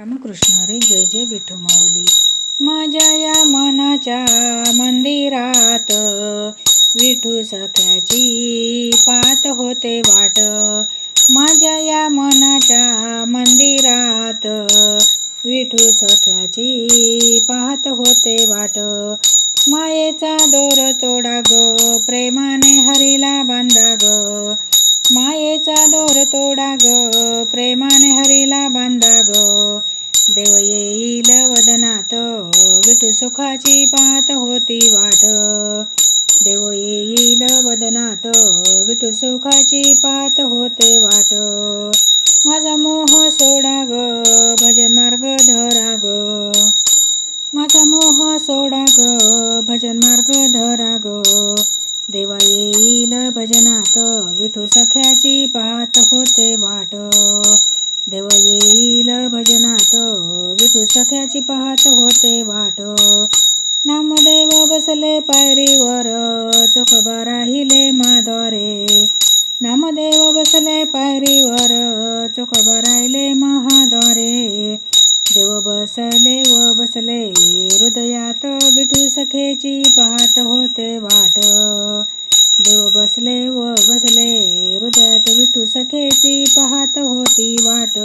रामकृष्ण रे जय जय विठू माऊली. माझ्या या मनाच्या मंदिरात विठू सख्याची पात होते वाट. माझ्या या मनाच्या मंदिरात विठू सख्याची पाहत होते वाट. मायेचा दोर तोडा ग प्रेमाने हरीला बांधा ग मायेचा दोर तोडा ग प्रेमाने हरीला बांधा ग देव येईल वदनात विठू सुखाची पाहत होती वाट. देव येईल वदनात विठू सुखाची पाहत होते वाट. माझा मोह सोडा ग भजन मार्ग धरा ग माझा मोह सोडा ग भजन मार्ग धरा ग भजनात विठू सख्याची पाहत होते वाट. देव येईल भजनात विठू सख्याची पाहत होते वाट. नामदेव बसले पायरीवर चोखबा राहिले माद्वारे. नामदेव बसले पायरीवर चोखबा राहिले महाद्वारे. देव बसले व बसले हृदयात विठू सखेची पाहत होते वाट. दिसले हृदयात विठू सखेची पाहत होती वाट.